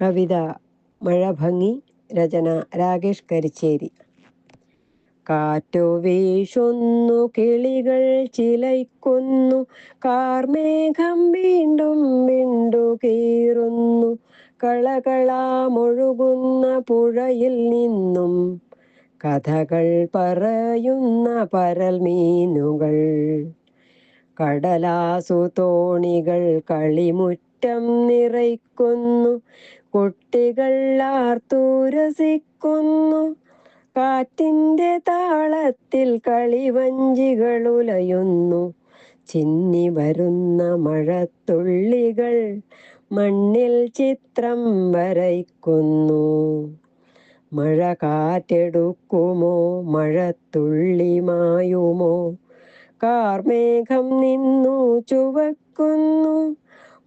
കവിത മഴഭംഗി രചന രാകേഷ് കരിച്ചേരി. കാറ്റോ വീശുന്നു കിളികൾ ചിലയ്ക്കുന്നു കാർമേഘം വീണ്ടും വിണ്ടു കീറുന്നു കളകളാമൊഴുകുന്ന പുഴയിൽ നിന്നും കഥകൾ പറയുന്ന പരൽ മീനുകൾ കടലാസു തോണികൾ കളിമുറ്റം നിറയ്ക്കുന്നു. കുട്ടികൾ ആർത്തൂരസിക്കുന്നു. കാറ്റിന്റെ താളത്തിൽ കളിവഞ്ചികൾ ഉലയുന്നു. ചിന്നി വരുന്ന മഴത്തുള്ളികൾ മണ്ണിൽ ചിത്രം വരയ്ക്കുന്നു. മഴ കാറ്റെടുക്കുമോ? മഴത്തുള്ളി മായുമോ കാർമേഘം നിന്നു ചുവക്കുന്നു.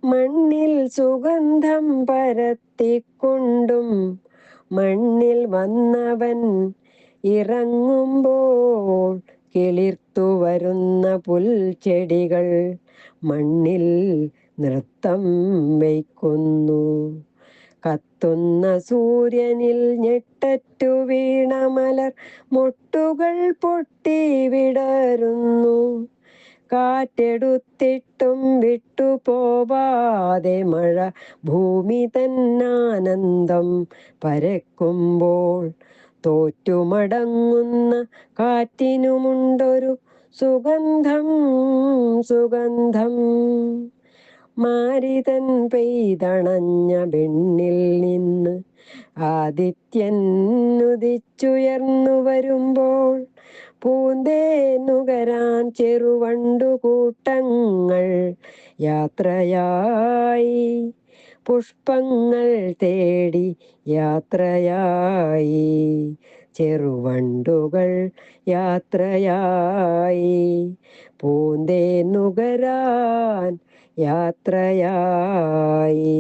മണ്ണിൽ സുഗന്ധം പരത്തിക്കൊണ്ടും മണ്ണിൽ വന്നവൻ ഇറങ്ങുമ്പോൾ കിളിർത്തു വരുന്ന പുൽച്ചെടികൾ മണ്ണിൽ നൃത്തം വയ്ക്കുന്നു. കത്തുന്ന സൂര്യനിൽ ഞെട്ടറ്റു വീണ മലർ മുട്ടുകൾ പൊട്ടി വിടരുന്നു. കാറ്റെടുത്തിട്ടും വിട്ടുപോവാതെ മഴ ഭൂമി തന്നാനന്ദം പരക്കുമ്പോൾ തോറ്റുമടങ്ങുന്ന കാറ്റിനുമുണ്ടൊരു സുഗന്ധം സുഗന്ധം. മാരിതൻ പെയ്തണഞ്ഞ വെണ്ണിൽ നിന്ന് ആദിത്യൻ ഉദിച്ചുയർന്നു വരുമ്പോൾ പൂന്തേനുകരാൻ ചെറുവണ്ടു കൂട്ടങ്ങൾ യാത്രയായി. പുഷ്പങ്ങൾ തേടി യാത്രയായി. ചെറുവണ്ടുകൾ യാത്രയായി. പൂന്തേനുകരാൻ യാത്രയായി.